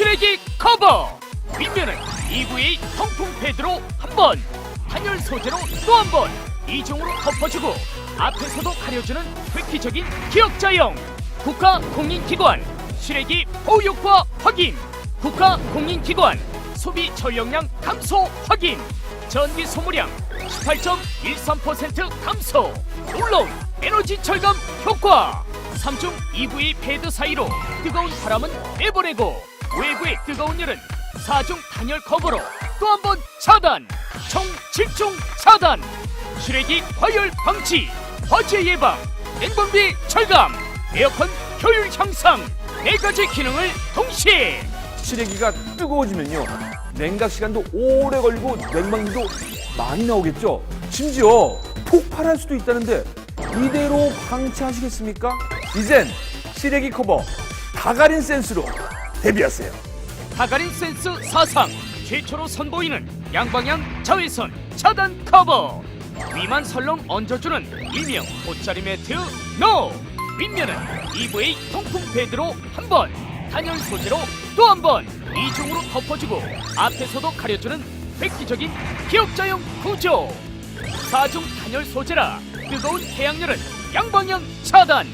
슈렉이 커버! 윗면은 EVA 통풍 패드로 한번 단열 소재로 또 한 번 이중으로 덮어주고 앞에서도 가려주는 획기적인 기억자형 국가 공인기관 슈렉이 보호효과 확인! 국가 공인기관 소비 전력량 감소 확인! 전기 소모량 18.13% 감소! 놀라운 에너지 절감 효과! 3중 EV 패드 사이로 뜨거운 바람은 내보내고 외부의 뜨거운 열은 4중 단열 커버로 또 한 번 차단. 총 7중 차단. 슈렉이 과열 방지 화재 예방 냉방비 절감 에어컨 효율 향상. 네 가지 기능을 동시에. 시래기가 뜨거워지면요 냉각 시간도 오래 걸리고 냉방비도 많이 나오겠죠? 심지어 폭발할 수도 있다는데 이대로 방치하시겠습니까? 이젠 시래기 커버 가가린 센스로 데뷔하세요. 가가린 센스 사상 최초로 선보이는 양방향 자외선 차단 커버. 위만 설렁 얹어주는 일명 돗자리 매트 NO 윗면은 EVA 통풍 패드로 한번 단열 소재로 또 한 번 이중으로 덮어주고 앞에서도 가려주는 획기적인 기억자형 구조. 4중 단열 소재라 뜨거운 태양열은 양방향 차단.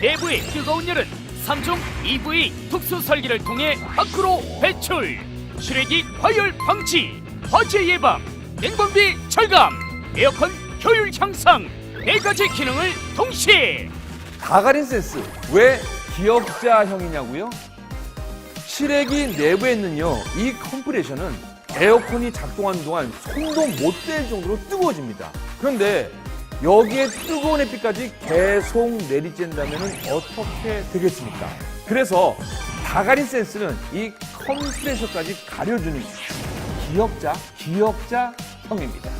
내부의 뜨거운 열은 3중 EV 특수 설계를 통해 밖으로 배출 슈렉이 과열 방지 화재 예방 냉방비 절감 에어컨 효율 향상 네 가지 기능을 동시에 가가린 센스 왜 기억자형이냐고요? 실외기 내부에는요 이 컴프레셔는 에어컨이 작동하는 동안 손도 못 댈 정도로 뜨거워집니다. 그런데 여기에 뜨거운 햇빛까지 계속 내리쬐다면 어떻게 되겠습니까? 그래서 가가린 센스는 이 컴프레셔까지 가려주는 기억자, 기억자 형입니다.